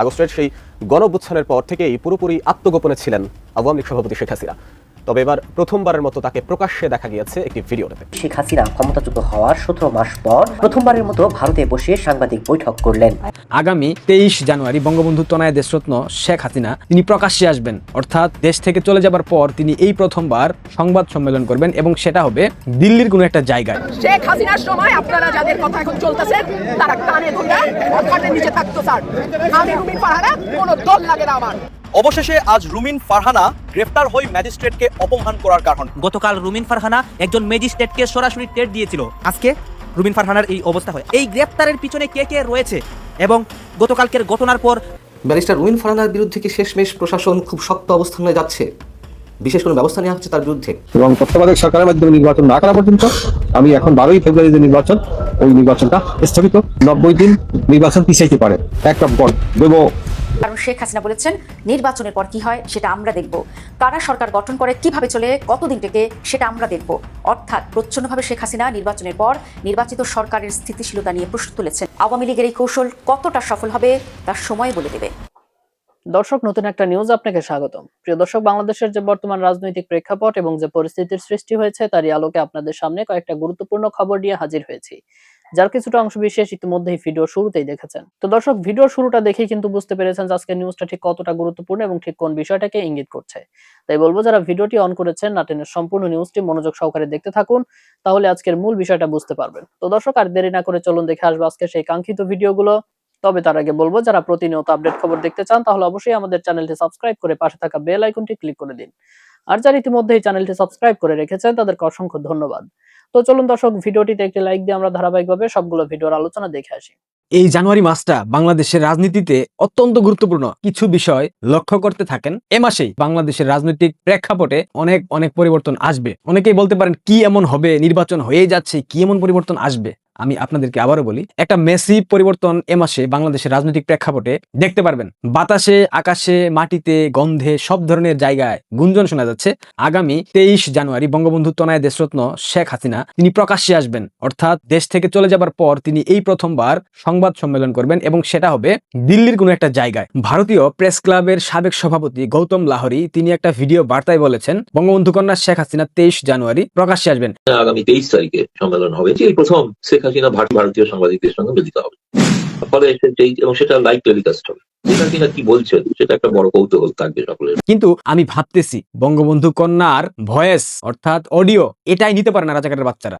আগস্টের সেই গণবুচ্ছানের পর থেকেই পুরোপুরি আত্মগোপনে ছিলেন আওয়ামী লীগ সভাপতি শেখ হাসিনা। তবে এবার প্রথমবারের মতো তাকে প্রকাশ্যে দেখা গিয়েছে একটি ভিডিওতে। শেখ হাসিনা ক্ষমতাচ্যুত হওয়ার সতেরো মাস পর প্রথমবারের মতো ভারতে বসে সাংবাদিক বৈঠক করলেন। আগামী তেইশ জানুয়ারি বঙ্গবন্ধু তনয় দেশরত্ন শেখ হাসিনা তিনি প্রকাশ্যে আসবেন। অর্থাৎ দেশ থেকে চলে যাবার পর তিনি এই প্রথমবার সংবাদ সম্মেলন করবেন এবং সেটা হবে দিল্লির কোনো একটা জায়গায়। শেখ হাসিনার সময় আপনারা যাদের কথা এখন চলতেছে তারা কানে ধরে নিচে থাকতো স্যার। আমি রুমিন পাহারা কোনো দল লাগে না আমার। অবশেষে আজ রুমিন ফারহানা গ্রেফতার হয়ে ম্যাজিস্ট্রেটকে অপমান করার কারণ। গতকাল রুমিন ফারহানা একজন ম্যাজিস্ট্রেটকে সরাসরি টেট দিয়েছিল। আজকে রুমিন ফারহানার এই অবস্থা হয়। এই গ্রেপ্তারের পিছনে কে কে রয়েছে এবং গতকালকের ঘটনার পর ব্যারিস্টার রুইন ফারহানার বিরুদ্ধে কি শেষমেশ প্রশাসন খুব শক্ত অবস্থানে যাচ্ছে? বিশেষ কোনো ব্যবস্থা নেওয়া হচ্ছে তার বিরুদ্ধে? এবং তত্ত্বাবধায়ক সরকারের মাধ্যমে নির্বাচন না করা পর্যন্ত আমি এখন বারোই ফেব্রুয়ারি যে নির্বাচন ওই নির্বাচনটা স্থগিত। নব্বই দিন নির্বাচন পিছাইতে পারে। একটা পর দেব কারণ শেখ হাসিনা বলেছেন, নির্বাচনের পর কি হয় সেটা আমরা দেখব। কারা সরকার গঠন করে, কীভাবে চলে, কতদিন থেকে সেটা আমরা দেখব। অর্থাৎ প্রচ্ছন্নভাবে শেখ হাসিনা নির্বাচনের পর নির্বাচিত সরকারের স্থিতিশীলতা নিয়ে প্রশ্ন তুলেছেন। আওয়ামী লীগের এই কৌশল কতটা সফল হবে তার সময় বলে দেবে। দর্শক, নতুন একটা নিউজ আপনাকে স্বাগতম। প্রিয় দর্শক, বাংলাদেশের যে বর্তমান রাজনৈতিক প্রেক্ষাপট এবং যে পরিস্থিতির সৃষ্টি হয়েছে, তারই আলোকে আপনাদের সামনে কয়েকটা গুরুত্বপূর্ণ খবর নিয়ে হাজির হয়েছি। যার কিছুটা অংশ বিশেষ ইতিমধ্যেই ভিডিও শুরুতেই দেখেছেন। তো দর্শক ভিডিওর শুরুটা দেখেই কিন্তু বুঝতে পেরেছেন যে আজকের নিউজটা ঠিক কতটা গুরুত্বপূর্ণ এবং ঠিক কোন বিষয়টাকে ইঙ্গিত করছে। তাই বলব, যারা ভিডিওটি অন করেছেন নাটেনের সম্পূর্ণ নিউজটি মনোযোগ সহকারে দেখতে থাকুন, তাহলে আজকের মূল বিষয়টা বুঝতে পারবেন। তো দর্শক, আর দেরি না করে চলুন দেখে আসব আজকে সেই কাঙ্ক্ষিত ভিডিওগুলো। তবে তার আগে বলব, যারা প্রতিনিয়ত আপডেট খবর দেখতে চান, তাহলে অবশ্যই আমাদের চ্যানেলটি সাবস্ক্রাইব করে পাশে থাকা বেল আইকনটি ক্লিক করে দিন। আর যারা ইতিমধ্যে এই চ্যানেলটি সাবস্ক্রাইব করে রেখেছেন, তাদেরকে অসংখ্য ধন্যবাদ। তো চলুন দর্শক, ভিডিওটিতে একটি লাইক দিয়ে আমরা ধারাবাহিকভাবে সবগুলো ভিডিওর আলোচনা দেখে আসি। এই জানুয়ারি মাসটা বাংলাদেশের রাজনীতিতে অত্যন্ত গুরুত্বপূর্ণ কিছু বিষয় লক্ষ্য করতে থাকেন। এ মাসেই বাংলাদেশের রাজনৈতিক প্রেক্ষাপটে অনেক অনেক পরিবর্তন আসবে। অনেকেই বলতে পারেন, কি এমন হবে, নির্বাচন হয়ে যাচ্ছে, কি এমন পরিবর্তন আসবে? আমি আপনাদেরকে আবারও বলি, একটা মেসি পরিবর্তন এ মাসে বাংলাদেশের রাজনৈতিক প্রেক্ষাপটে দেখতে পারবেন। বাতাসে, আকাশে, মাটিতে, গন্ধে সব ধরনের জায়গায় গুঞ্জন শোনা যাচ্ছে। আগামী তেইশ জানুয়ারি বঙ্গবন্ধু তনয় দেশরত্ন শেখ হাসিনা, তিনি প্রকাশ্যে আসবেন। অর্থাৎ দেশ থেকে চলে যাবার পর তিনি এই প্রথমবার সংবাদ সম্মেলন করবেন এবং সেটা হবে দিল্লির কোনো একটা জায়গায়। ভারতীয় প্রেস ক্লাবের সাবেক সভাপতি গৌতম লাহরি, তিনি একটা ভিডিও বার্তায় বলেছেন, বঙ্গবন্ধু কন্যা শেখ হাসিনা তেইশ জানুয়ারি প্রকাশ্যে আসবেন। আগামী তেইশ তারিখে সম্মেলন হবে প্রথম হাসিনা ভার- ভারতীয় সাংবাদিকদের সঙ্গে মিলিত হবে। ফলে এবং সেটা লাইভ টেলিকাস্ট হবে। শেখ হাসিনা কি সেটা একটা বড় সকলের। কিন্তু আমি ভাবতেছি, বঙ্গবন্ধু কন্যার ভয়েস অর্থাৎ অডিও এটাই নিতে পারে না রাজাকারের বাচ্চারা।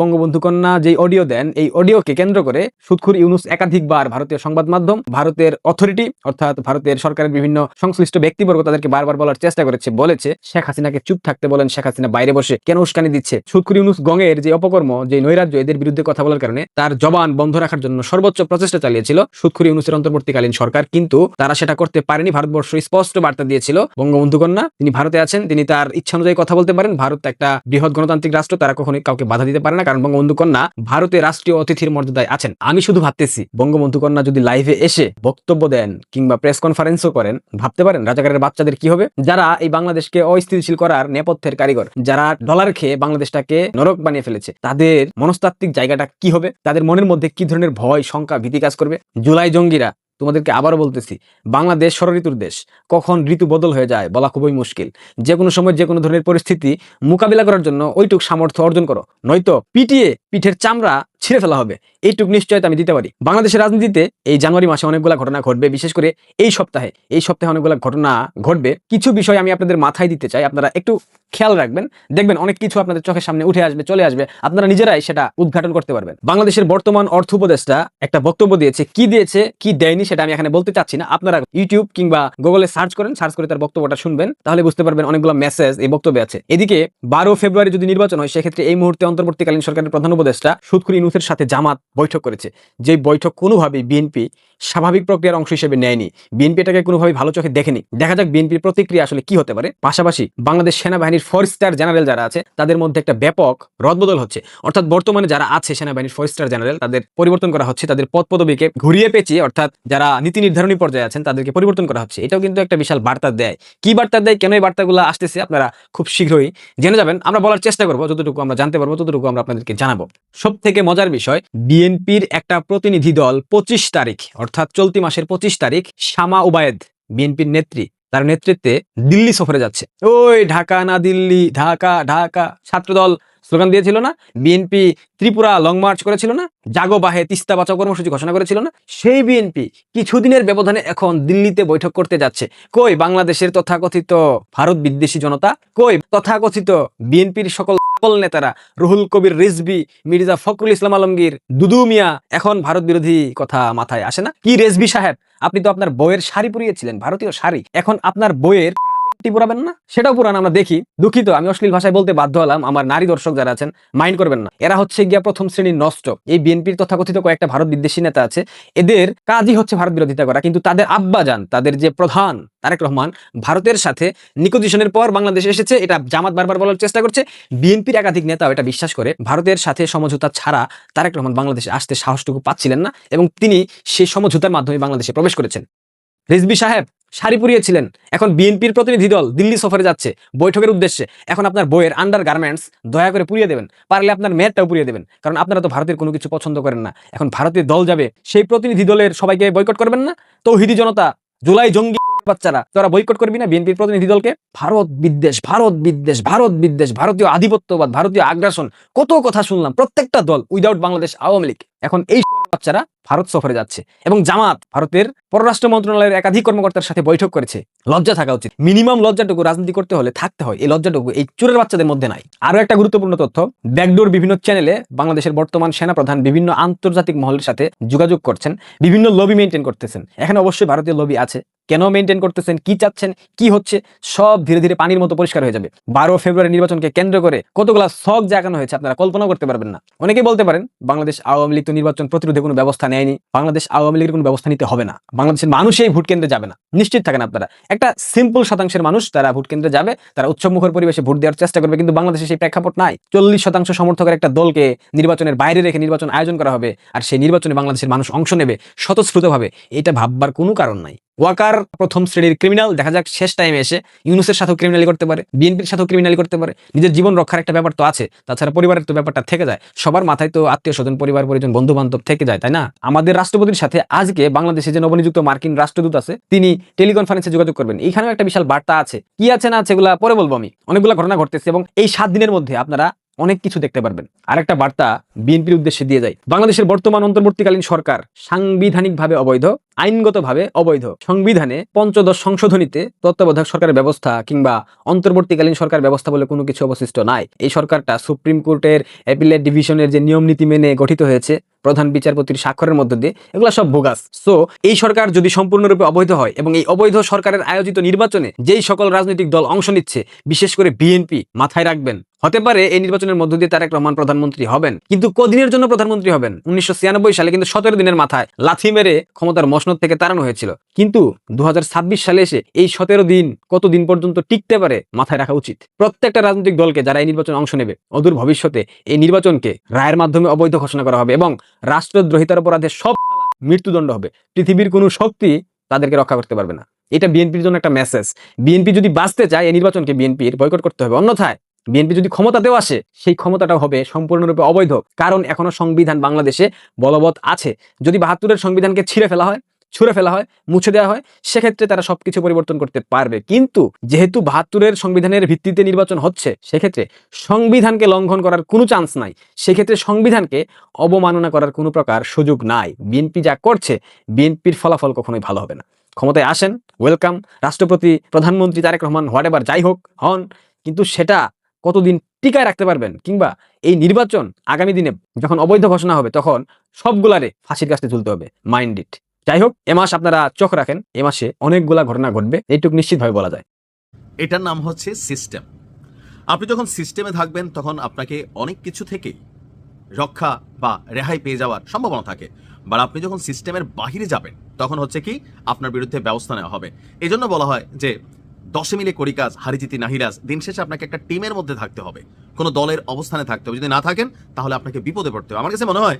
বঙ্গবন্ধু কন্যা যে অডিও দেন, এই অডিওকে কেন্দ্র করে সুৎখুর ইউনুস একাধিকবার ভারতীয় সংবাদ মাধ্যম, ভারতের অথরিটি, অর্থাৎ ভারতের সরকারের বিভিন্ন সংশ্লিষ্ট ব্যক্তিবর্গ তাদেরকে বারবার বলার চেষ্টা করেছে, বলেছে, শেখ হাসিনাকে চুপ থাকতে বলেন, শেখ হাসিনা বাইরে বসে কেন উস্কানি দিচ্ছে? সুৎখুর ইউনুস গঙের যে অপকর্ম যে নৈরাজ্য এদের বিরুদ্ধে কথা বলার কারণে তার জবান বন্ধ রাখার জন্য সর্বোচ্চ প্রচেষ্টা চালিয়েছিল। সুৎখুর ইউনুসের অন্তর্বর্তীকালীন সরকার কিন্তু তারা সেটা করতে পারেনি, ভারতবর্ষ স্পষ্ট বার্তা দিয়েছিল। বঙ্গবন্ধু কন্যা তিনি ভারতে আছেন, তিনি তার ইচ্ছা অনুযায়ী কথা বলতে পারেন, ভারত একটা বৃহৎ গণতান্ত্রিক রাষ্ট্র, তারা কখনোই কাউকে বাধা দিতে পারে না, কারণ বঙ্গবন্ধু কন্যা ভারতে রাষ্ট্রীয় অতিথির মর্যাদায় আছেন। আমি শুধু ভাবতেছি বঙ্গবন্ধু কন্যা যদি লাইভে এসে বক্তব্য দেন কিংবা প্রেস কনফারেন্সও করেন, ভাবতে পারেন রাজাকারের বাচ্চাদের কি হবে? যারা এই বাংলাদেশকে অস্থিতিশীল করার নেপথ্যের কারিগর, যারা ডলার খেয়ে বাংলাদেশটাকে নরক বানিয়ে ফেলেছে, তাদের মনস্তাত্ত্বিক জায়গাটা কি হবে? তাদের মনের মধ্যে কি ধরনের ভয়, শঙ্কা, ভীতি কাজ করবে? জুলাই জঙ্গিরা তোমাদেরকে আবার বলতেছি, বাংলাদেশ ষড়ঋতুর দেশ। কখন ঋতু বদল হয়ে যায় বলা খুবই মুশকিল। যে কোনো সময় যে কোনো ধরনের পরিস্থিতি মোকাবিলা করার জন্য ওইটুক সামর্থ্য অর্জন করো। নয়তো পিটিয়ে পিঠের চামড়া ছিঁড়ে ফেলা হবে। এইটুক নিশ্চয়তা আমি দিতে পারি। বাংলাদেশের রাজনীতিতে এই জানুয়ারি মাসে অনেকগুলো ঘটনা ঘটবে, বিশেষ করে এই সপ্তাহে। এই সপ্তাহে অনেকগুলো ঘটনা ঘটবে। কিছু বিষয় আমি আপনাদের মাথায় দিতে চাই। আপনারা একটু খেয়াল রাখবেন। দেখবেন অনেক কিছু আপনাদের চোখের সামনে উঠে আসবে, চলে আসবে। আপনারা নিজেরাই সেটা উদ্ঘাটন করতে পারবেন। বাংলাদেশের বর্তমান অর্থ উপদেষ্টা একটা বক্তব্য দিয়েছে। কি দিয়েছে, কি দেয়নি সেটা আমি এখানে বলতে চাচ্ছি না। আপনারা ইউটিউব কিংবা গুগলে সার্চ করেন সার্চ করে তার বক্তব্যটা শুনবেন। তাহলে বুঝতে পারবেন অনেকগুলো মেসেজ এই বক্তব্যে আছে। এদিকে বারো ফেব্রুয়ারি যদি নির্বাচন হয়, সেক্ষেত্রে এই মুহূর্তে অন্তর্বর্তীকালীন সরকারের প্রধান উপদেষ্টা সুৎখুর ইউনুসের সাথে জামাত বৈঠক করেছে। যে বৈঠক কোনোভাবেই বিএনপি স্বাভাবিক প্রক্রিয়ার অংশ হিসেবে নেয়নি। বিএনপি এটাকে কোনোভাবে ভালো চোখে দেখেনি। দেখা যাক বিএনপির প্রতিক্রিয়া আসলে কি হতে পারে। পাশাপাশি বাংলাদেশ সেনাবাহিনীর ফোর স্টার জেনারেল যারা আছে, তাদের মধ্যে একটা ব্যাপক রদবদল হচ্ছে। অর্থাৎ বর্তমানে যারা আছে সেনাবাহিনীর ফোর স্টার জেনারেল তাদের পরিবর্তন করা হচ্ছে, তাদের পদ পদবীকে ঘুরিয়ে পেঁচিয়ে, অর্থাৎ যারা নীতি নির্ধারণী পর্যায়ে আছেন, তাদেরকে পরিবর্তন করা হচ্ছে। এটাও কিন্তু একটা বিশাল বার্তা দেয়। কি বার্তা দেয়, কেন এই বার্তাগুলো আসতেছে, আপনারা খুব শীঘ্রই জেনে যাবেন। আমরা বলার চেষ্টা করব, যতটুকু আমরা জানতে পারব, ততটুকু আমরা আপনাদেরকে জানাব। সব থেকে মজার বিষয় বিএনপির একটা প্রতিনিধি দল পঁচিশ তারিখ অর্থাৎ চলতি মাসের পঁচিশ তারিখ, শামা উবায়েদ, বিএনপির নেত্রী, তার নেতৃত্বে দিল্লি সফরে যাচ্ছে। ওই ঢাকা না দিল্লি, ঢাকা ঢাকা, ছাত্রদল স্লোগান দিয়েছিল না? বিএনপি ত্রিপুরা লং মার্চ করেছিল না? জাগো বাহে তিস্তা বাঁচাও কর্মসূচি ঘোষণা করেছিল না? সেই বিএনপি কিছুদিনের ব্যবধানে এখন দিল্লিতে বৈঠক করতে যাচ্ছে। কই বাংলাদেশের তথাকথিত ভারত বিদ্বেষী জনতা? কই তথাকথিত বিএনপির সকল সকল নেতারা, রুহুল কবির রেজবি মির্জা ফখরুল ইসলাম আলমগীর, দুদু মিয়া, এখন ভারত বিরোধী কথা মাথায় আসে না? কি রেজবি সাহেব? আপনি তো আপনার বইয়ের শাড়ি পরিয়েছিলেন, ভারতীয় শাড়ি। এখন আপনার বইয়ের টি পুরাবেন না, সেটাও পুরান, আমরা দেখি। দুঃখিত, আমি অশ্লীল ভাষায় বলতে বাধ্য হলাম, আমার নারী দর্শক যারা আছেন, মাইন্ড করবেন না। এরা হচ্ছে গিয়া প্রথম শ্রেণির নষ্ট। এই বিএনপির তথাকথিত কয়েকটা ভারত বিদ্বেষী নেতা আছে, এদের কাজই হচ্ছে ভারত বিরোধিতা করা। কিন্তু তাদের আব্বা যান তাদের যে প্রধান তারেক রহমান, ভারতের সাথে নিকোজিশনের পর বাংলাদেশে এসেছে, এটা জামাত বারবার বলার চেষ্টা করছে। বিএনপির একাধিক নেতাও এটা বিশ্বাস করে, ভারতের সাথে সমঝোতা ছাড়া তারেক রহমান বাংলাদেশে আসতে সাহসটুকু পাচ্ছিলেন না, এবং তিনি সেই সমঝোতার মাধ্যমে বাংলাদেশে প্রবেশ করেছেন। রিজবি সাহেব শাড়ি পরিয়েছিলেন এখন বিএনপির প্রতিনিধি দল দিল্লি সফরে যাচ্ছে বৈঠকের উদ্দেশ্যে। এখন আপনার বইয়ের আন্ডার গার্মেন্টস দয়া করে পুড়িয়ে দেবেন। পারলে আপনার মেয়েরটাও পুড়িয়ে দেবেন। কারণ আপনারা তো ভারতের কোনো কিছু পছন্দ করেন না। এখন ভারতের দল যাবে, সেই প্রতিনিধি দলের সবাইকে বয়কট করবেন না? তৌহিদি জনতা, জুলাই জঙ্গি বাচ্চারা, তোরা বয়কট করবি না বিএনপির প্রতিনিধি দলকে? ভারত বিদ্বেষ ভারত বিদ্বেষ ভারত বিদ্বেষ, ভারতীয় আধিপত্যবাদ, ভারতীয় আগ্রাসন। কত কথা শুনলাম, প্রত্যেকটা দল উইদাউট বাংলাদেশ আওয়ামী লীগ। এখন এই বাচ্চারা ভারত সফরে যাচ্ছে এবং জামাত ভারতের পররাষ্ট্র মন্ত্রণালয়ের একাধিক কর্মকর্তার সাথে বৈঠক করেছে। লজ্জা থাকা উচিত। মিনিমাম লজ্জাটুকু রাজনীতি করতে হলে থাকতে হয়। এই লজ্জাটুকু এই চোরের বাচ্চাদের মধ্যে নাই। আরও একটা গুরুত্বপূর্ণ তথ্য, ব্যাকডোর বিভিন্ন চ্যানেলে বাংলাদেশের বর্তমান সেনাপ্রধান বিভিন্ন আন্তর্জাতিক মহলের সাথে যোগাযোগ করছেন, বিভিন্ন লবি মেনটেন করতেছেন। এখানে অবশ্যই ভারতীয় লবি আছে। কেন মেনটেন করতেছেন, কি চাচ্ছেন, কি হচ্ছে, সব ধীরে ধীরে পানির মতো পরিষ্কার হয়ে যাবে। বারো ফেব্রুয়ারি নির্বাচনকে কেন্দ্র করে কতগুলা শখ জাগানো হয়েছে আপনারা কল্পনা করতে পারবেন না। অনেকেই বলতে পারেন, বাংলাদেশ আওয়ামী লীগ তো নির্বাচন প্রতিরোধে কোনো ব্যবস্থা নেয়নি, বাংলাদেশ আওয়ামী লীগের কোনো ব্যবস্থা নিতে হবে না। বাংলাদেশের মানুষই ভোট কেন্দ্রে যাবে না। নিশ্চিত থাকেন আপনারা। একটা সিম্পল শতাংশের মানুষ তারা ভোট কেন্দ্রে যাবে, তারা উৎসবমুখর পরিবেশে ভোট দেওয়ার চেষ্টা করবে, কিন্তু বাংলাদেশে সেই প্রেক্ষাপট নাই। চল্লিশ শতাংশ সমর্থকের একটা দলকে নির্বাচনের বাইরে রেখে নির্বাচন আয়োজন করা হবে, আর সেই নির্বাচনে বাংলাদেশের মানুষ অংশ নেবে স্বতঃস্ফূর্তভাবে। এটা ভাববার কোনো কারণ নাই। ওয়াকার প্রথম শ্রেণির ক্রিমিনাল দেখা যাক শেষ টাইমে এসে ইউনুসের সাথেও ক্রিমিনালি করতে পারে বিএনপির সাথেও ক্রিমিনালি করতে পারে। নিজের জীবন রক্ষার একটা ব্যাপার তো আছে, তাছাড়া পরিবারের তো ব্যাপারটা থেকে যায়। সবার মাথায় তো আত্মীয় স্বজন, পরিবার, পরিজন বন্ধু বান্ধব থেকে যায়, তাই না? আমাদের রাষ্ট্রপতির সাথে আজকে বাংলাদেশে যে নবনিযুক্ত মার্কিন রাষ্ট্রদূত আছে, তিনি টেলিকনফারেন্সে যোগাযোগ করবেন। এখানেও একটা বিশাল বার্তা আছে। কি আছে না আছে এগুলা পরে বলব আমি। অনেকগুলো ঘটনা ঘটতেছে এবং এই সাত দিনের মধ্যে আপনারা অনেক কিছু দেখতে পারবেন। আরেকটা বার্তা বিএনপির উদ্দেশ্যে দিয়ে যায় বাংলাদেশের বর্তমান অন্তর্বর্তীকালীন সরকার সাংবিধানিকভাবে অবৈধ। আইনগতভাবে অবৈধ। সংবিধানে পঞ্চদশ সংশোধনীতে তত্ত্বাবধায়ক সরকারের ব্যবস্থা কিংবা অন্তর্বর্তীকালীন সরকার ব্যবস্থা বলে কোনো কিছু অবশিষ্ট নাই। এই সরকারটা সুপ্রিম কোর্টের অ্যাপিলেট ডিভিশনের যে নিয়ম নীতি মেনে গঠিত হয়েছে, প্রধান বিচারপতির স্বাক্ষরের মধ্য দিয়ে, এগুলো সব বোগাস। সো এই সরকার যদি সম্পূর্ণরূপে অবৈধ হয় এবং এই অবৈধ সরকারের আয়োজিত নির্বাচনে যেই সকল রাজনৈতিক দল অংশ নিচ্ছে, বিশেষ করে বিএনপি, মাথায় রাখবেন। হতে পারে এই নির্বাচনের মধ্য দিয়ে তারেক রহমান প্রধানমন্ত্রী হবেন, কিন্তু কদিনের জন্য প্রধানমন্ত্রী হবেন? উনিশশো ছিয়ানব্বই সালে কিন্তু সতেরো দিনের মাথায় লাথি মেরে ক্ষমতার মসনদ থেকে তাড়ানো হয়েছিল। কিন্তু দু হাজার ছাব্বিশ সালে এসে এই সতেরো দিন কত দিন পর্যন্ত টিকতে পারে মাথায় রাখা উচিত? প্রত্যেকটা রাজনৈতিক দলকে যারা এই নির্বাচনে অংশ নেবে, অদূর ভবিষ্যতে এই নির্বাচনকে রায়ের মাধ্যমে অবৈধ ঘোষণা করা হবে এবং রাষ্ট্রদ্রোহিতার অপরাধে সব মৃত্যুদণ্ড হবে। পৃথিবীর কোনো শক্তি তাদেরকে রক্ষা করতে পারবে না। এটা বিএনপির জন্য একটা মেসেজ বিএনপি যদি বাঁচতে চায়, এই নির্বাচনকে বিএনপির বয়কট করতে হবে। অন্যথায় বিএনপি যদি ক্ষমতাতেও আসে, সেই ক্ষমতাটাও হবে সম্পূর্ণরূপে অবৈধ। কারণ এখনও সংবিধান বাংলাদেশে বলবৎ আছে। যদি বাহাত্তরের সংবিধানকে ছিঁড়ে ফেলা হয় ছুঁড়ে ফেলা হয়, মুছে দেওয়া হয়, সেক্ষেত্রে তারা সবকিছু পরিবর্তন করতে পারবে। কিন্তু যেহেতু বাহাত্তরের সংবিধানের ভিত্তিতে নির্বাচন হচ্ছে, সেক্ষেত্রে সংবিধানকে লঙ্ঘন করার কোনো চান্স নাই। সেক্ষেত্রে সংবিধানকে অবমাননা করার কোনো প্রকার সুযোগ নাই। বিএনপি যা করছে বিএনপির ফলাফল কখনোই ভালো হবে না। ক্ষমতায় আসেন ওয়েলকাম রাষ্ট্রপতি, প্রধানমন্ত্রী তারেক রহমান হোয়াট এভার যাই হোক, হন। কিন্তু সেটা কতদিন টিকায় রাখতে পারবেন? কিংবা এই নির্বাচন আগামী দিনে যখন অবৈধ ঘোষণা হবে, তখন সবগুলারে ফাঁসির কাছে তুলতে হবে মাইন্ড ইট যাই হোক এ মাস আপনারা চোখ রাখেন, এ মাসে অনেকগুলা ঘটনা ঘটবে, এইটুকু নিশ্চিতভাবে বলা যায়। এটার নাম হচ্ছে সিস্টেম। আপনি যখন সিস্টেমে থাকবেন, তখন আপনাকে অনেক কিছু থেকে রক্ষা বা রেহাই পেয়ে যাওয়ার সম্ভাবনা থাকে। বা আপনি যখন সিস্টেমের বাহিরে যাবেন, তখন হচ্ছে কি, আপনার বিরুদ্ধে ব্যবস্থা নেওয়া হবে। এই জন্য বলা হয় যে, দশে মিলে করি কাজ হারিজিতি নাহিরাজ দিন শেষে আপনাকে একটা টিমের মধ্যে থাকতে হবে। কোনো দলের অবস্থানে থাকতে হবে। যদি না থাকেন, তাহলে আপনাকে বিপদে পড়তে হবে। আমার কাছে মনে হয়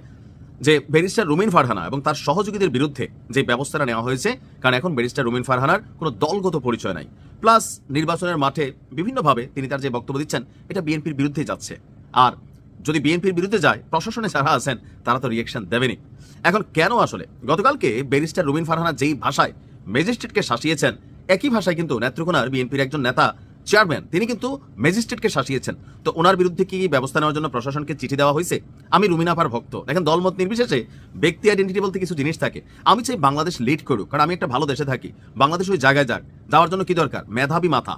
যে ব্যারিস্টার রুমিন ফারহানা এবং তার সহযোগীদের বিরুদ্ধে যে ব্যবস্থাটা নেওয়া হয়েছে, কারণ এখন ব্যারিস্টার রুমিন ফারহানার কোনো দলগত পরিচয় নাই। প্লাস নির্বাচনের মাঠে বিভিন্নভাবে তিনি তার যে বক্তব্য দিচ্ছেন, এটা বিএনপির বিরুদ্ধে যাচ্ছে। আর যদি বিএনপির বিরুদ্ধে যায়, প্রশাসনে যারা আছেন, তারা তো রিয়েকশন দেবেনি এখন কেন আসলে? গতকালকে ব্যারিস্টার রুবিন ফারহানা যেই ভাষায় ম্যাজিস্ট্রেটকে শাসিয়েছেন, একই ভাষায় কিন্তু নেত্রকোনার বিএনপির একজন নেতা চেয়ারম্যান, তিনি কিন্তু ম্যাজিস্ট্রেটকে শাসিয়েছেন। তো ওনার বিরুদ্ধে কি ব্যবস্থা নেওয়ার জন্য প্রশাসনকে চিঠি দেওয়া হয়েছে? আমি রুমিনাফার ভক্ত। দেখেন, দলমত নির্বিশেষে ব্যক্তি আইডেন্টিটি বলতে কিছু জিনিস থাকে। আমি চাই বাংলাদেশ লিড করুক, কারণ আমি একটা ভালো দেশে থাকি। বাংলাদেশ ওই জায়গায় যাক। যাওয়ার জন্য কি দরকার? মেধাবী মাথা।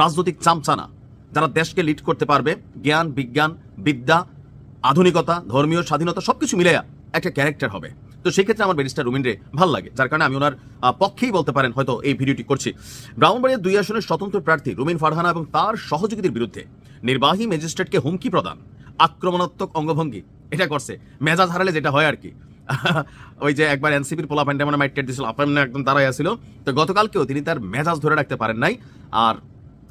রাজনৈতিক চামচানা। যারা দেশকে লিড করতে পারবে, জ্ঞান, বিজ্ঞান, বিদ্যা, আধুনিকতা, ধর্মীয় স্বাধীনতা, সবকিছু মিলে একটা ক্যারেক্টার হবে। তো সেই ক্ষেত্রে আমার ব্যারিস্টার রুমিনরে ভালো লাগে, যার কারণে আমি ওনার পক্ষেই বলতে পারেন হয়তো এই ভিডিওটি করছি। ব্রাহ্মণবাড়িয়ার দুই আসনের স্বতন্ত্র প্রার্থী রুমিন ফারহানা এবং তার সহযোগীদের বিরুদ্ধে নির্বাহী ম্যাজিস্ট্রেটকে হুমকি প্রদান, আক্রমণাত্মক অঙ্গভঙ্গি, এটা করছে। মেজাজ হারালে যেটা হয় আর কি। ওই যে একবার এনসিপির পোলা প্যান্ডামনে মাইটেট দিয়েছিল আপনার একদম তারাই আসছিল তো গতকালকেও তিনি তার মেজাজ ধরে রাখতে পারেন নাই। আর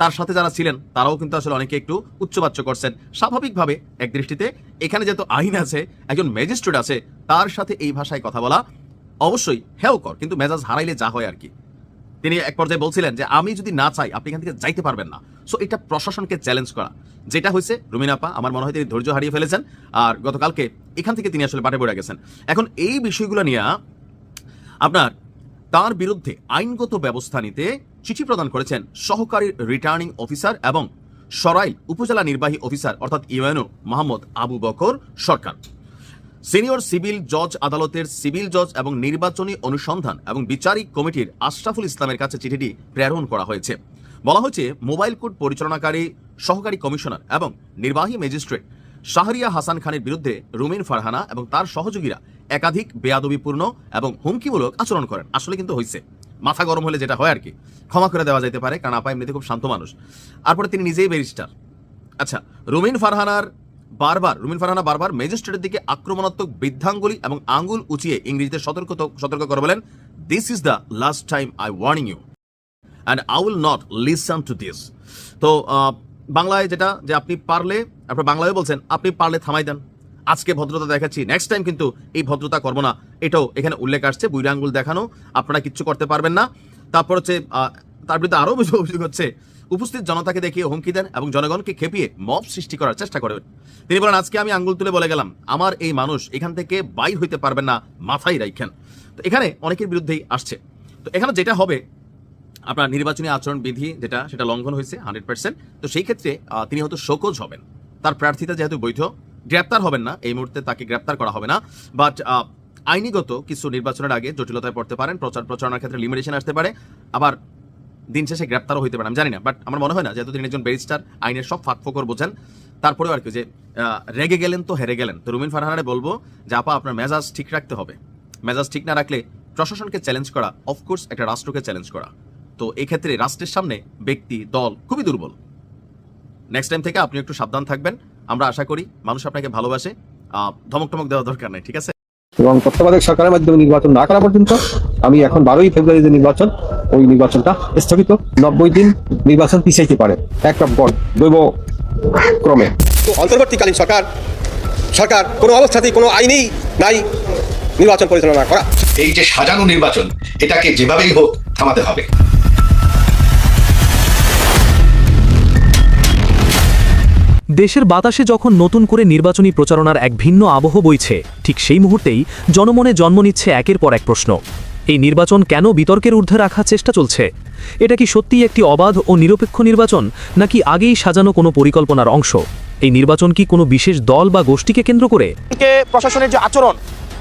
তার সাথে যারা ছিলেন, তারাও কিন্তু আসলে অনেকে একটু উচ্চবাচ্য করছেন। স্বাভাবিকভাবে এক দৃষ্টিতে এখানে যেহেতু আইন আছে, একজন ম্যাজিস্ট্রেট আছে, তার সাথে এই ভাষায় কথা বলা অবশ্যই হেও কর কিন্তু মেজাজ হারাইলে যা হয় আর কি। তিনি এক পর্যায়ে বলছিলেন যে, আমি যদি না চাই, আপনি এখান থেকে যাইতে পারবেন না। সো এটা প্রশাসনকে চ্যালেঞ্জ করা। যেটা হয়েছে রুমিনাপা আমার মনে হয় তিনি ধৈর্য হারিয়ে ফেলেছেন, আর গতকালকে এখান থেকে তিনি আসলে বাটে পড়ে গেছেন। এখন এই বিষয়গুলো নিয়ে আপনার তার বিরুদ্ধে আইনগত ব্যবস্থা নিতে চিঠি প্রদান করেছেন সহকারী রিটার্নিং অফিসার এবং সরাইল উপজেলা নির্বাহী অফিসার, অর্থাৎ UNO, Mohammad Abu Bakar Sarkar. Senior civil জজ আদালতের সিভিল জজ এবং নির্বাচনী অনুসন্ধান এবং বিচারিক কমিটির আশরাফুল ইসলামের কাছে চিঠিটি প্রেরণ করা হয়েছে। বলা হয়েছে, মোবাইল কোর্ট পরিচালনাকারী, সহকারী কমিশনার এবং নির্বাহী ম্যাজিস্ট্রেট শাহরিয়া হাসান খানের বিরুদ্ধে রুমিন ফারহানা এবং তার সহযোগীরা একাধিক বেয়াদবিপূর্ণ এবং হুমকিমূলক আচরণ করেন। আসলে কিন্তু হয়েছে মাথা গরম হলে যেটা হয় আর কি, ক্ষমা করে দেওয়া যেতে পারে, কারণ আপা এমনিতে খুব শান্ত মানুষ। তারপরে তিনি নিজেই ব্যারিস্টার। আচ্ছা রুমিন ফারহানার বারবার, রুমিন ফারহানা বারবার ম্যাজিস্ট্রেটের দিকে আক্রমণাত্মক বৃদ্ধাঙ্গুলি এবং আঙ্গুল উঁচিয়ে ইংরেজিতে সতর্ক সতর্ক করে বলেন this is the last time I warning you and I will not listen to this তো বাংলায় যেটা, যে আপনি পারলে আপনার বাংলায় বলছেন, আপনি পারলে থামাই দেন। আজকে ভদ্রতা দেখাচ্ছি। নেক্সট টাইম কিন্তু এই ভদ্রতা করব না। এটাও এখানে উল্লেখ আসছে বুইরা আঙ্গুল দেখানো। আপনারা কিচ্ছু করতে পারবেন না। তারপর হচ্ছে তার বিরুদ্ধে আরও বেশি অভিযোগ হচ্ছে। উপস্থিত জনতাকে দেখিয়ে হুমকি দেন এবং জনগণকে খেপিয়ে মব সৃষ্টি করার চেষ্টা করবেন তিনি বলেন, আজকে আমি আঙ্গুল তুলে বলে গেলাম, আমার এই মানুষ এখান থেকে বাইর হইতে পারবেন না, মাথায় রাইখেন। তো এখানে অনেকের বিরুদ্ধেই আসছে। তো এখানে যেটা হবে, আপনার নির্বাচনী আচরণ বিধি যেটা, সেটা লঙ্ঘন হয়েছে হান্ড্রেড পার্সেন্ট তো সেই ক্ষেত্রে তিনি হয়তো শোকজ হবেন। তার প্রার্থিতা যেহেতু বৈধ গ্রেপ্তার হবেন না, এই মুহূর্তে তাকে গ্রেপ্তার করা হবে না। বাট আইনিগত কিছু নির্বাচনের আগে জটিলতায় পড়তে পারেন, প্রচার প্রচারণার ক্ষেত্রে লিমিটেশন আসতে পারে, আবার দিন শেষে গ্রেপ্তারও হইতে পারে, আমি জানি না। বাট আমার মনে হয় না, যেহেতু তিনি একজন ব্যারিস্টার, আইনের সব ফাঁক ফোকর বোঝেন। তারপরেও আর কি, যে রেগে গেলেন তো হেরে গেলেন। তো রুমিন ফারহানারে বলব যে, আপা, আপনার মেজাজ ঠিক রাখতে হবে। মেজাজ ঠিক না রাখলে প্রশাসনকে চ্যালেঞ্জ করা অফকোর্স একটা রাষ্ট্রকে চ্যালেঞ্জ করা। তো এই ক্ষেত্রে রাষ্ট্রের সামনে ব্যক্তি, দল খুবই দুর্বল। নেক্সট টাইম থেকে আপনি একটু সাবধান থাকবেন। আমরা আশা করি মানুষ আপনাকে ভালোবাসে। আহ, ধমক টমক দেওয়া দরকার নেই ঠিক আছে? এবং তত্ত্বাবধায়ক সরকারের মাধ্যমে নির্বাচন না করা পর্যন্ত আমি এখন বারোই ফেব্রুয়ারি যে নির্বাচন ওই নির্বাচনটা স্থগিত। নব্বই দিন নির্বাচন পিছাইতে পারে একটা বড় দৈব ক্রমে। তো অন্তর্বর্তীকালীন সরকার সরকার কোনো অবস্থাতেই কোনো আইনেই নাই নির্বাচন পরিচালনা করা। এই যে সাজানো নির্বাচন এটাকে যেভাবেই হোক থামাতে হবে। দেশের বাতাসে যখন নতুন করে নির্বাচনী প্রচারণার এক ভিন্ন আবহ বইছে, ঠিক সেই মুহূর্তেই জনমনে জন্ম নিচ্ছে একের পর এক প্রশ্ন। এই নির্বাচন কেন বিতর্কের ঊর্ধ্বে রাখার চেষ্টা চলছে? এটা কি সত্যিই একটি অবাধ ও নিরপেক্ষ নির্বাচন, নাকি আগেই সাজানো কোনো পরিকল্পনার অংশ? এই নির্বাচন কি কোনো বিশেষ দল বা গোষ্ঠীকে কেন্দ্র করে? প্রশাসনের যে আচরণ,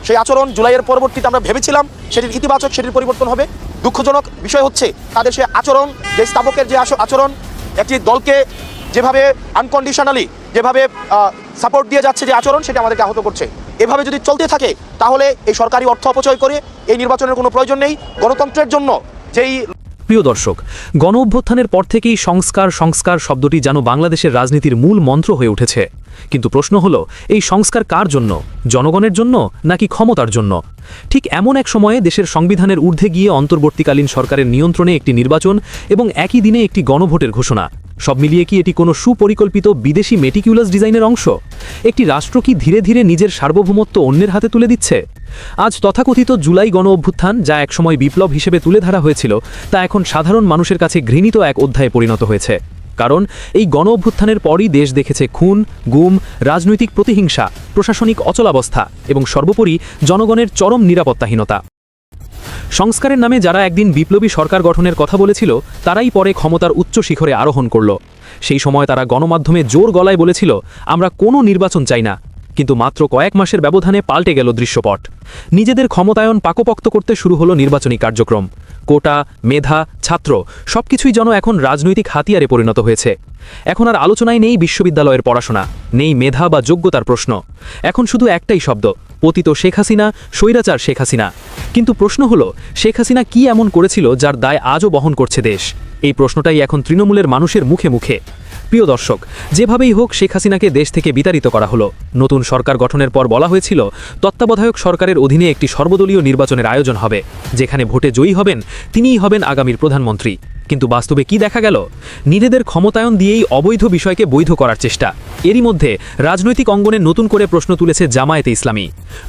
সেই আচরণ জুলাইয়ের পরবর্তীতে আমরা ভেবেছিলাম সেটির ইতিবাচক সেটির পরিবর্তন হবে। দুঃখজনক বিষয় হচ্ছে, তাদের সে আচরণ, যে স্থাপকের যে আচরণ, একটি দলকে যেভাবে আনকন্ডিশনালি যেভাবে সাপোর্ট দিয়ে যাচ্ছে যে আচরণ, সেটা আমাদেরকে আহত করছে। এভাবে যদি চলতে থাকে, তাহলে এই সরকারি অর্থ অপচয় করে এই নির্বাচনের কোনো প্রয়োজন নেই। গণতন্ত্রের জন্য যেই প্রিয় দর্শক গণ অভ্যুত্থানের পর থেকেই সংস্কার সংস্কার শব্দটি যেন বাংলাদেশের রাজনীতির মূল মন্ত্র হয়ে উঠেছে। কিন্তু প্রশ্ন হলো, এই সংস্কার কার জন্য? জনগণের জন্য নাকি ক্ষমতার জন্য? ঠিক এমন এক সময়ে দেশের সংবিধানের ঊর্ধ্বে গিয়ে অন্তর্বর্তীকালীন সরকারের নিয়ন্ত্রণে একটি নির্বাচন এবং একই দিনে একটি গণভোটের ঘোষণা। সব মিলিয়ে কি এটি কোনো সুপরিকল্পিত বিদেশি মেটিকিউলাস ডিজাইনের অংশ? একটি রাষ্ট্র কি ধীরে ধীরে নিজের সার্বভৌমত্ব অন্যের হাতে তুলে দিচ্ছে? আজ তথাকথিত জুলাই গণ অভ্যুত্থান, যা একসময় বিপ্লব হিসেবে তুলে ধরা হয়েছিল, তা এখন সাধারণ মানুষের কাছে ঘৃণিত এক অধ্যায়ে পরিণত হয়েছে। কারণ, এই গণ অভ্যুত্থানের পরই দেশ দেখেছে খুন, গুম, রাজনৈতিক প্রতিহিংসা, প্রশাসনিক অচলাবস্থা এবং সর্বোপরি জনগণের চরম নিরাপত্তাহীনতা। সংস্কারের নামে যারা একদিন বিপ্লবী সরকার গঠনের কথা বলেছিল, তারাই পরে ক্ষমতার উচ্চ শিখরে আরোহণ করল। সেই সময় তারা গণমাধ্যমে জোর গলায় বলেছিল, আমরা কোনো নির্বাচন চাই না। কিন্তু মাত্র কয়েক মাসের ব্যবধানে পাল্টে গেল দৃশ্যপট। নিজেদের ক্ষমতায়ন পাকপোক্ত করতে শুরু হলো নির্বাচনী কার্যক্রম। কোটা, মেধা, ছাত্র সবকিছুই যেন এখন রাজনৈতিক হাতিয়ারে পরিণত হয়েছে। এখন আর আলোচনায় নেই বিশ্ববিদ্যালয়ের পড়াশোনা, নেই মেধা বা যোগ্যতার প্রশ্ন। এখন শুধু একটাই শব্দ, পতিত শেখ হাসিনা, স্বৈরাচার শেখ হাসিনা। কিন্তু প্রশ্ন হলো, শেখ হাসিনা কি এমন করেছিল যার দায় আজও বহন করছে দেশ? এই প্রশ্নটাই এখন তৃণমূলের মানুষের মুখে মুখে। প্রিয় দর্শক, যেভাবেই হোক শেখ হাসিনাকে দেশ থেকে বিতাড়িত করা হলো। নতুন সরকার গঠনের পর বলা হয়েছিল, তত্ত্বাবধায়ক সরকারের অধীনে একটি সর্বদলীয় নির্বাচনের আয়োজন হবে। যেখানে ভোটে জয়ী হবেন, তিনিই হবেন আগামীর প্রধানমন্ত্রী। কিন্তু বাস্তবে কি দেখা গেল? নিজেদের ক্ষমতায়ন দিয়েই অবৈধ বিষয়কে বৈধ করার চেষ্টা। এরই মধ্যে রাজনৈতিক অঙ্গনে নতুন করে প্রশ্ন তুলেছে জামায়াতে ইসলামী।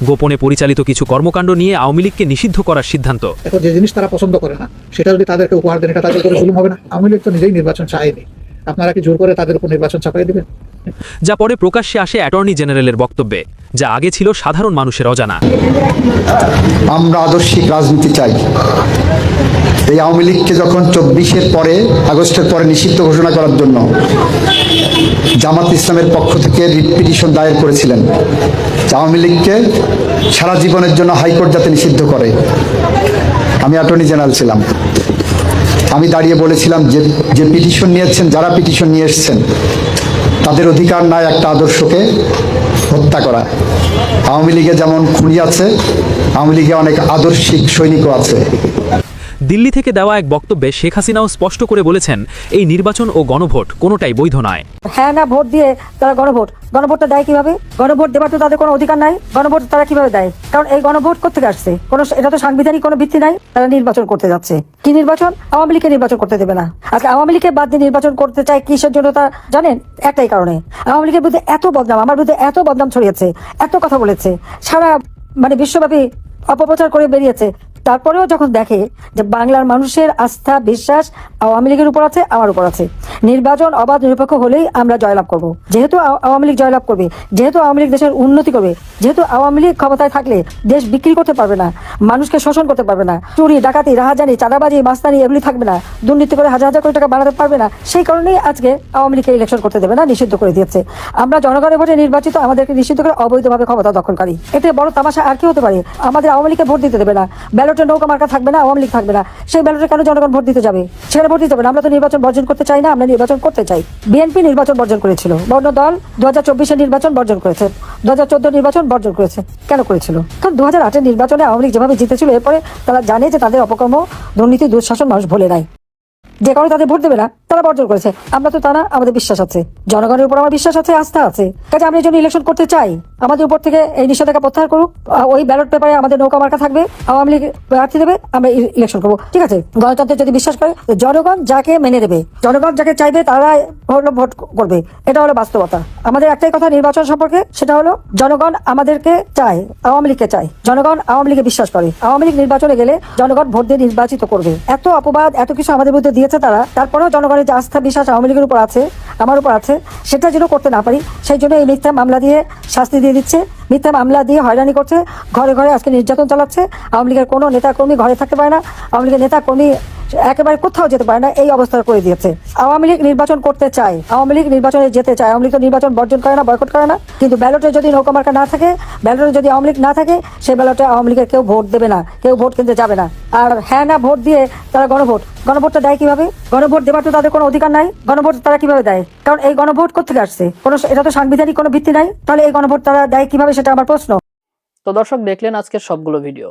গোপনে পরিচালিত কিছু কর্মকাণ্ড নিয়ে আওয়ামী লীগকে নিষিদ্ধ করার সিদ্ধান্ত। যে জিনিস তারা পছন্দ করে না, সেটা যদি তাদেরকে উপহার দেন, এটা তাদের হবে না? আওয়ামী লীগ তো নিজেই নির্বাচন চায়নি। আপনারা কি জোর করে তাদের উপর নির্বাচন চাপাই দিবেন? যা পরে প্রকাশ্যে আসে অ্যাটর্নি জেনারেলের বক্তব্যে যা আগে ছিল সাধারণ মানুষের অজানা। আমরা আদর্শিক রাজনীতি চাই। এই আওয়ামী লীগকে যখন চব্বিশের পরে আগস্টের পরে নিষিদ্ধ ঘোষণা করার জন্য জামাত ইসলামের পক্ষ থেকে রিট পিটিশন দায়ের করেছিলেন আওয়ামী লীগকে সারা জীবনের জন্য হাইকোর্ট যাতে নিষিদ্ধ করে। আমি অ্যাটর্নি জেনারেল ছিলাম। আমি দাঁড়িয়ে বলেছিলাম যে যে পিটিশন নিয়েছেন, যারা পিটিশন নিয়ে এসছেন, তাদের অধিকার নাই একটা আদর্শকে হত্যা করা। আওয়ামী লীগে যেমন খুনি আছে, আওয়ামী লীগে অনেক আদর্শিক সৈনিকও আছে। দিল্লি থেকে দেওয়া এক বক্তব্যে শেখ হাসিনাও স্পষ্ট করে বলেছেন, এই নির্বাচন ও গণভোট কোনোটাই বৈধ নয়। হ্যাঁ না, ভোট দিয়ে তারা গণভোট। গণভোটটা দেয় কীভাবে? গণভোট দেওয়ার তো তাদের কোনো অধিকার নাই। গণভোট তারা কীভাবে দেয়? কারণ এই গণভোট কোথেকে আসছে? কোনো এটা তো সাংবিধানিক কোনো ভিত্তি নাই। তারা নির্বাচন করতে যাচ্ছে। কি নির্বাচন? আওয়ামী লীগকে নির্বাচন করতে দেবে না। আজকে আওয়ামী লীগকে বাদ দিয়ে নির্বাচন করতে চায় কিসের জন্য তা জানেন? একটাই কারণে। আওয়ামী লীগের বিরুদ্ধে এত বদনাম, আমার বিরুদ্ধে এত বদনাম ছড়িয়েছে, এত কথা বলেছে। সারা মানে বিশ্বব্যাপী অপপ্রচার করে বেরিয়েছে। তারপরেও যখন দেখে যে বাংলার মানুষের আস্থা, বিশ্বাস আওয়ামী লীগের উপর আছে, আমার উপর আছে। নির্বাচন অবাধ, নিরপেক্ষ হলেই আমরা জয়লাভ করব। যেহেতু আওয়ামী লীগ জয়লাভ করবে, যেহেতু আওয়ামী লীগ দেশের উন্নতি করবে, যেহেতু আওয়ামী লীগ ক্ষমতায় থাকলে দেশ বিক্রি করতে পারবে না, মানুষকে শোষণ করতে পারবে না, চুরি, ডাকাতি, রাহাজানি, চাঁদাবাজি, মাস্তানি এগুলি থাকবে না, দুর্নীতি করে হাজার হাজার কোটি টাকা বানাতে পারবে না, সেই কারণেই আজকে আওয়ামী লীগকে ইলেকশন করতে দেবে না, নিষিদ্ধ করে দিয়েছে। আমরা জনগণের ভোটে নির্বাচিত আমাদেরকে নিষিদ্ধ করে অবৈধভাবে ক্ষমতা দখলকারী। এতে বড় তামাশা আর কি হতে পারে? আমাদের আওয়ামী লীগকে ভোট দিতে দেবে না। ব্যালটে নৌকা মার্কা থাকবে না আওয়ামী লীগ থাকবে না। সেই ব্যালটে কেন জনগণ ভোট দিতে যাবে? সেখানে ভোট দিতে হবে আমরা তো নির্বাচন বর্জন করতে চাই না, আমরা নির্বাচন করতে চাই। বিএনপি নির্বাচন বর্জন করেছিল। বর্ণ দল দু হাজার চব্বিশের নির্বাচন বর্জন করেছে। দু হাজার চোদ্দ নির্বাচন বর্জন করেছে। কেন করেছিল? কারণ দু হাজার আটের নির্বাচনে আওয়ামী লীগ যেভাবে জিতেছিল, এরপরে তারা জানে যে তাদের অপকর্ম দুর্নীতি, দুঃশাসন মানুষ ভুলে নাই। যে কারণে তাদের ভোট দেবে না, তারা বর্জন করেছে। আমরা তো তারা, আমাদের বিশ্বাস আছে। জনগণের উপর আমার বিশ্বাস আছে, আস্থা আছে। কাজে আমরা এই জন্য ইলেকশন করতে চাই। আমাদের উপর থেকে এই নিষেধাজ্ঞা প্রত্যাহার করুক। ওই ব্যালট পেপারে আমাদের নৌকা মার্কা থাকবে। আওয়ামী লীগ প্রার্থী দেবে, আমরা ইলেকশন করব। ঠিক আছে? গণতন্ত্রে যদি বিশ্বাস করে জনগণ যাকে মেনে নেবে, জনগণ যাকে চাইবে তারা হলো ভোট করবে। এটা হলো বাস্তবতা। আমাদের একটাই কথা নির্বাচন সম্পর্কে, সেটা হলো জনগণ আমাদেরকে চায়, আওয়ামী লীগকে চায়। জনগণ আওয়ামী লীগে বিশ্বাস করে। আওয়ামী লীগ নির্বাচনে গেলে জনগণ ভোট দিয়ে নির্বাচিত করবে। এত অপবাদ, এত কিছু আমাদের বিরুদ্ধে দিয়েছে তারা, তারপরেও জনগণের যে আস্থা, বিশ্বাস আওয়ামী লীগের উপর আছে, আমার উপর আছে, সেটা যেন করতে না পারি, সেই জন্য এই মিথ্যা মামলা দিয়ে শাস্তি দিয়ে দিচ্ছে মিথ্যা মামলা দিয়ে হয়রানি করছে, ঘরে ঘরে আজকে নির্যাতন চালাচ্ছে। আওয়ামী লীগের কোনো নেতা কর্মী ঘরে থাকতে পারে না। আওয়ামী লীগের নেতা কর্মী একেবারে কোথাও যেতে পারে না, এই অবস্থা করে দিয়েছে। আওয়ামী লীগ নির্বাচন করতে চায়, আওয়ামী লীগ নির্বাচনে যেতে চায়, আওয়ামী লীগ নির্বাচন বর্জন করে না বয়কট করে না, কিন্তু ব্যালটে যদি নৌকা না থাকে ব্যালটে যদি আওয়ামী লীগ না থাকে, সেই ব্যালটে আওয়ামী লীগের কেউ ভোট দেবে না, কেউ ভোট কিনতে যাবে না। আর হ্যাঁ না ভোট দিয়ে তারা গণভোট, গণভোটটা দেয় কীভাবে? গণভোট দেওয়ার তো তাদের কোনো অধিকার নাই, গণভোট তারা কীভাবে দেয়? কারণ এই গণভোট কোথেকে আসছে? কোনো এটা তো সাংবিধানিক কোনো ভিত্তি নাই, তাহলে এই গণভোট তারা দেয় কীভাবে সেটা আমার প্রশ্ন। তো দর্শক দেখলেন আজকের সবগুলো ভিডিও